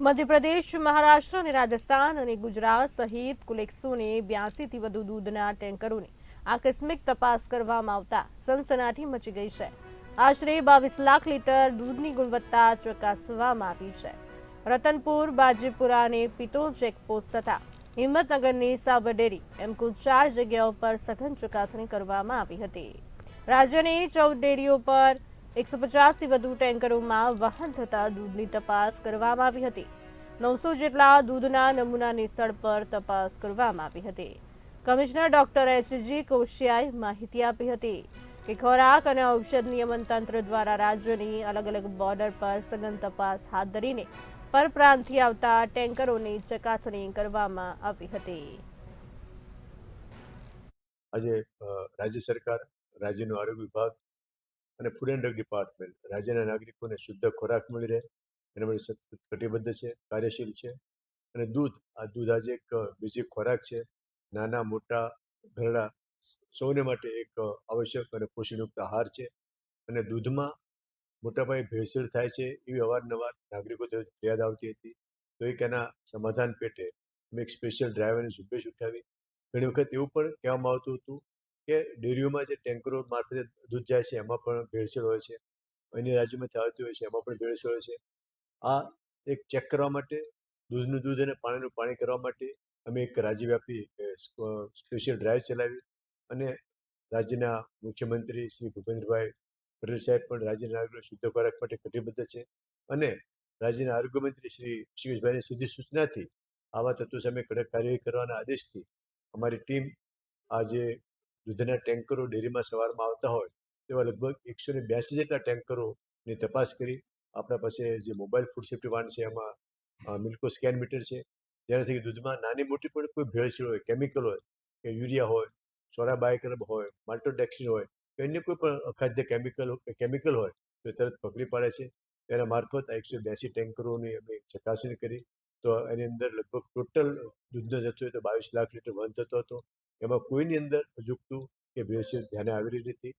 મધ્યપ્રદેશ, મહારાષ્ટ્ર અને રાજસ્થાન અને ગુજરાત સહિત કુલ એકસો ને બ્યાસીથી વધુ દૂધના ટેન્કરોની આકસ્મિક તપાસ કરવામાં આવતા સનસનાટી મચી ગઈ છે. આશરે બાવીસ લાખ લીટર દૂધની ગુણવત્તા ચકાસવામાં આવી છે. રતનપુર, બાજીપુરા અને પિતોલ ચેકપોસ્ટ તથા હિંમતનગરની સાબર ડેરી એમ કુલ ચાર જગ્યાઓ પર સઘન ચકાસણી કરવામાં આવી હતી. રાજ્યની ચૌદ ડેરીઓ પર એકસો પચાસથી વધુ ટેન્કરોમાં વહન થતા દૂધની તપાસ કરવામાં આવી હતી. નવસો જેટલા દૂધના નમૂનાની સ્થળ પર તપાસ કરવામાં આવી હતી. કમિશનર ડોક્ટર એચજી કોશિયાએ માહિતી આપી હતી કે ખોરાક અને ઔષધ નિયમન તંત્ર દ્વારા રાજ્યની અલગ અલગ બોર્ડર પર સઘન તપાસ હાથ ધરીને પરપ્રાંતથી આવતા ટેન્કરોની ચકાસણી કરવામાં આવી હતી. આજે રાજ્ય સરકાર, રાજ્યનો આરોગ્ય વિભાગ અને ફૂડ એન્ડ ડ્રગ ડિપાર્ટમેન્ટ રાજ્યના નાગરિકોને શુદ્ધ ખોરાક મળી રહે. એના માટે કટિબદ્ધ છે, કાર્યશીલ છે. અને દૂધ, આ દૂધ આજે એક બેઝિક ખોરાક છે. નાના, મોટા, ઘરડા સૌને માટે એક આવશ્યક અને પોષણયુક્ત આહાર છે. અને દૂધમાં મોટાપાયે ભેળસેળ થાય છે એવી અવારનવાર નાગરિકો તરફ ફરિયાદ આવતી હતી. તો એક એના સમાધાન પેટે અમે એક સ્પેશિયલ ડ્રાઈવરની ઝુંબેશ ઉઠાવી. ઘણી વખત એવું પણ કહેવામાં આવતું હતું કે ડેરીઓમાં જે ટેન્કરો મારફતે દૂધ જાય છે, એમાં પણ ભેળસેળ હોય છે. અન્ય રાજ્યોમાંથી આવતી હોય છે, એમાં પણ ભેળસેળ હોય છે. આ એક ચેક કરવા માટે, દૂધનું દૂધ અને પાણીનું પાણી કરવા માટે અમે એક રાજ્યવ્યાપી સ્પેશિયલ ડ્રાઈવ ચલાવી અને રાજ્યના મુખ્યમંત્રી શ્રી ભૂપેન્દ્રભાઈ પટેલ સાહેબ પણ રાજ્યના નાગરિકો શુદ્ધ ખોરાક માટે કટિબદ્ધ છે અને રાજ્યના આરોગ્ય મંત્રી શ્રી શિવેશભાઈની સીધી સૂચનાથી આવા તત્વો સામે કડક કાર્યવાહી કરવાના આદેશથી અમારી ટીમ આજે દૂધના ટેન્કરો ડેરીમાં સવારમાં આવતા હોય, તેવા લગભગ એકસો ને બ્યાસી જેટલા ટેન્કરોની તપાસ કરી. આપણા પાસે જે મોબાઈલ ફૂડ સેફ્ટી વાન છે, એમાં મિલ્કો સ્કેન મીટર છે. જેનાથી દૂધમાં નાની મોટી પણ કોઈ ભેળસેળ હોય, કેમિકલ હોય કે યુરિયા હોય સોડા બાયકરબ હોય, માલ્ટોડેક્સિન હોય, કે અન્ય કોઈ પણ અખાદ્ય કેમિકલ કેમિકલ હોય, તો તરત પકડી પાડે છે. તેના મારફત આ એકસો બ્યાસી ટેન્કરોની અમે ચકાસણી કરી. તો એની અંદર લગભગ ટોટલ દૂધનો જથ્થો તો બાવીસ લાખ લીટર વહન થતો હતો. એમાં કોઈની અંદર અજુગતું કે ભેળસેળ ધ્યાને આવેલી નથી.